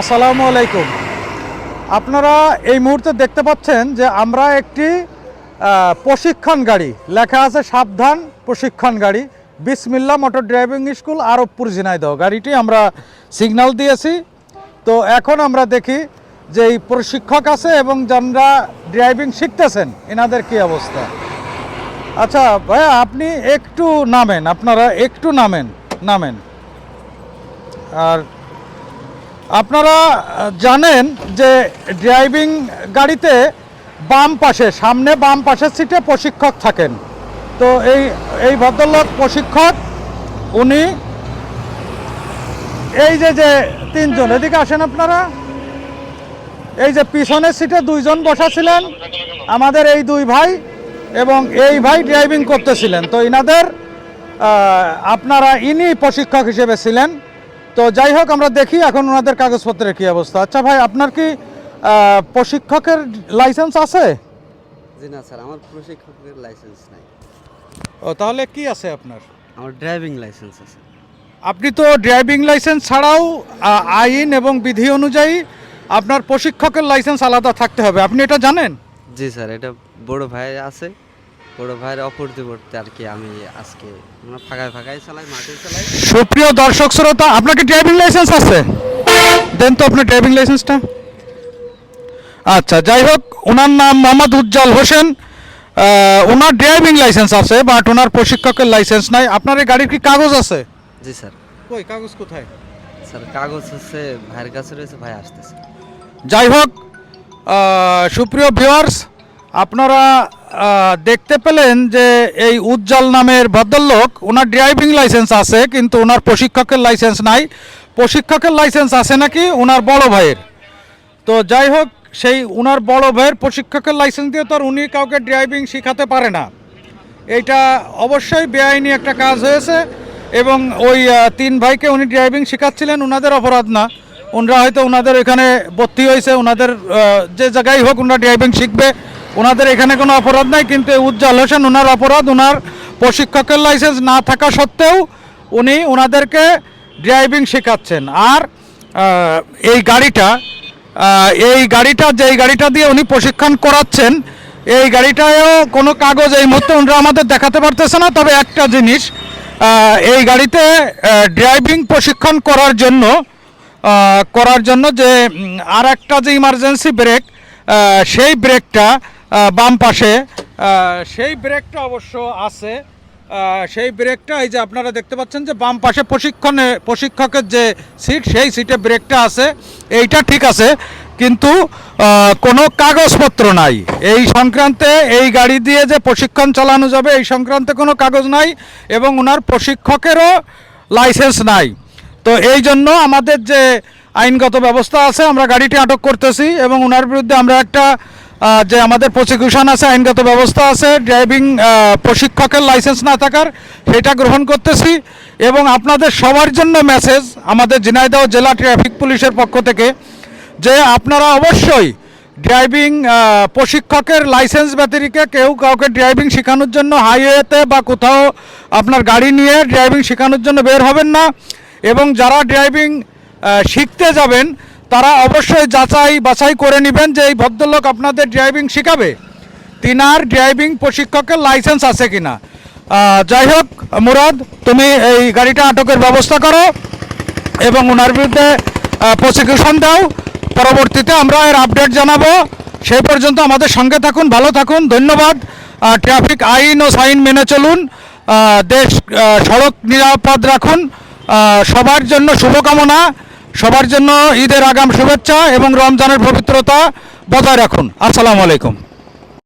আসসালামু আলাইকুম। আপনারা এই মুহূর্তে দেখতে পাচ্ছেন যে আমরা একটি প্রশিক্ষণ গাড়ি, লেখা আছে সাবধান প্রশিক্ষণ গাড়ি, Bismillah motor driving school, Arabpur Jhenaidah. গাড়িটি আমরা সিগন্যাল দিয়েছি। তো এখন আমরা দেখি যে এই প্রশিক্ষক আছে এবং যারা ড্রাইভিং শিখতেছেন, এনাদের কি অবস্থা? আচ্ছা ভাইয়া, আপনি একটু নামেন, আপনারা একটু নামেন নামেন। আর আপনারা জানেন যে ড্রাইভিং গাড়িতে বাম পাশে, সামনে বাম পাশের সিটে প্রশিক্ষক থাকেন। তো এই এই ভদ্রলোক প্রশিক্ষক, উনি এই যে যে তিনজন, এদিকে আসেন আপনারা। এই যে পিছনের সিটে দুইজন বসা ছিলেন আমাদের এই দুই ভাই এবং এই ভাই ড্রাইভিং করতেছিলেন। তো ইনাদের আপনারা ইনি প্রশিক্ষক হিসেবে ছিলেন। তো যাই হোক আমরা দেখি এখন ওনাদের কাগজপত্রের কি অবস্থা। আচ্ছা ভাই আপনার কি প্রশিক্ষকের লাইসেন্স আছে? জি না স্যার আমার প্রশিক্ষকের লাইসেন্স নাই। ও তাহলে কি আছে আপনার? আমার ড্রাইভিং লাইসেন্স আছে। আপনি তো ড্রাইভিং লাইসেন্স ছাড়াও আইন এবং বিধি অনুযায়ী আপনার প্রশিক্ষকের লাইসেন্স আলাদা থাকতে হবে। আপনি এটা জানেন? জি স্যার এটা বড় ভাই আছে। বড় ভাইয়ের অপরদিবর্তে আর কি আমি আজকে আমরা ফাঁকায় ফাঁকায় চালাই মাঠে চালাই। সুপ্রিয় দর্শক শ্রোতা আপনার ড্রাইভিং লাইসেন্স আছে? দেন তো আপনার ড্রাইভিং লাইসেন্সটা আচ্ছা যাই হোক ওনার নাম মোহাম্মদ উজ্জ্বল হোসেন। ওনার ড্রাইভিং লাইসেন্স আছে বাট ওনার প্রশিক্ষকের লাইসেন্স নাই। আপনার এই গাড়ির কি কাগজ আছে? জি স্যার। কই কাগজ কোথায়? স্যার কাগজ হচ্ছে ভাইয়ের কাছে রয়েছে ভাই আসতেছে। যাই হোক সুপ্রিয় ভিউয়ার্স আপনারা দেখতে পেলেন যে এই উজ্জ্বল নামের ভদ্রলোক, ওনার ড্রাইভিং লাইসেন্স আছে, কিন্তু ওনার প্রশিক্ষকের লাইসেন্স নাই। প্রশিক্ষকের লাইসেন্স আছে নাকি? ওনার বড় ভাইয়ের। তো যাই হোক, সেই ওনার বড় ভাইয়ের প্রশিক্ষকের লাইসেন্স দিয়ে তো আর উনি কাউকে ড্রাইভিং শেখাতে পারে না। এইটা অবশ্যই বেআইনি একটা কাজ হয়েছে এবং ওই তিন ভাইকে উনি ড্রাইভিং শেখাচ্ছিলেন, ওনাদের অপরাধ না। ওনারা হয়তো ওনাদের এখানে ভর্তি হয়েছে, ওনাদের যে জায়গায় হোক ওনারা ড্রাইভিং শিখবে। ওনাদের এখানে কোনো অপরাধ নাই, কিন্তু উজ্জ্বল হোসেন ওনার অপরাধ ওনার প্রশিক্ষকের লাইসেন্স না থাকা সত্ত্বেও উনি ওনাদেরকে ড্রাইভিং শেখাচ্ছেন। আর এই গাড়িটা এই গাড়িটা, যেই গাড়িটা দিয়ে উনি প্রশিক্ষণ করাচ্ছেন, এই গাড়িটায়ও কোনো কাগজ এই মুহূর্তে ওনারা আমাদের দেখাতে পারতেছে না, তবে একটা জিনিস এই গাড়িতে ড্রাইভিং প্রশিক্ষণ করার জন্য করার জন্য যে আর একটা যে ইমার্জেন্সি ব্রেক সেই ব্রেকটা বাম পাশে। সেই ব্রেকটা অবশ্য আছে। সেই ব্রেকটা এই যে আপনারা দেখতে পাচ্ছেন যে বাম পাশে প্রশিক্ষণে, প্রশিক্ষকের যে সিট সেই সিটে ব্রেকটা আছে। এইটা ঠিক আছে, কিন্তু কোনো কাগজপত্র নাই। এই সংক্রান্তে এই গাড়ি দিয়ে যে প্রশিক্ষণ চালানো যাবে, এই সংক্রান্তে কোনো কাগজ নাই এবং ওনার প্রশিক্ষকেরও লাইসেন্স নাই। তো এই জন্য আমাদের যে আইনগত ব্যবস্থা আছে, আমরা গাড়িটি আটক করতেছি এবং ওনার বিরুদ্ধে আমরা একটা যে আমাদের প্রসিকিউশন আছে, আইনগত ব্যবস্থা আছে ড্রাইভিং প্রশিক্ষকের লাইসেন্স না থাকার, সেটা গ্রহণ করতেছি। এবং আপনাদের সবার জন্য মেসেজ আমাদের ঝিনাইদহ জেলা ট্রাফিক পুলিশের পক্ষ থেকে যে আপনারা অবশ্যই ড্রাইভিং প্রশিক্ষকের লাইসেন্স ব্যতিরিকে কেউ কাউকে ড্রাইভিং শেখানোর জন্য হাইওয়েতে বা কোথাও আপনার গাড়ি নিয়ে ড্রাইভিং শেখানোর জন্য বের হবেন না। এবং যারা ড্রাইভিং শিখতে যাবেন তারা অবশ্যই যাচাই বাছাই করে নেবেন যে এই ভদ্রলোক আপনাদের ড্রাইভিং শেখাবে, তিনার ড্রাইভিং প্রশিক্ষকের লাইসেন্স আছে কিনা। যাই হোক, মুরাদ, তুমি এই গাড়িটা আটকের ব্যবস্থা করো এবং ওনার বিরুদ্ধে প্রসিকিউশন দাও। পরবর্তীতে আমরা এর আপডেট জানাব। সেই পর্যন্ত আমাদের সঙ্গে থাকুন, ভালো থাকুন, ধন্যবাদ। ট্রাফিক আইন ও সাইন মেনে চলুন। দেশ সড়ক নিরাপদ রাখুন। সবার জন্য শুভকামনা। সবার জন্য ঈদের আগাম শুভেচ্ছা এবং রমজানের পবিত্রতা বজায় রাখুন। আসসালামু আলাইকুম।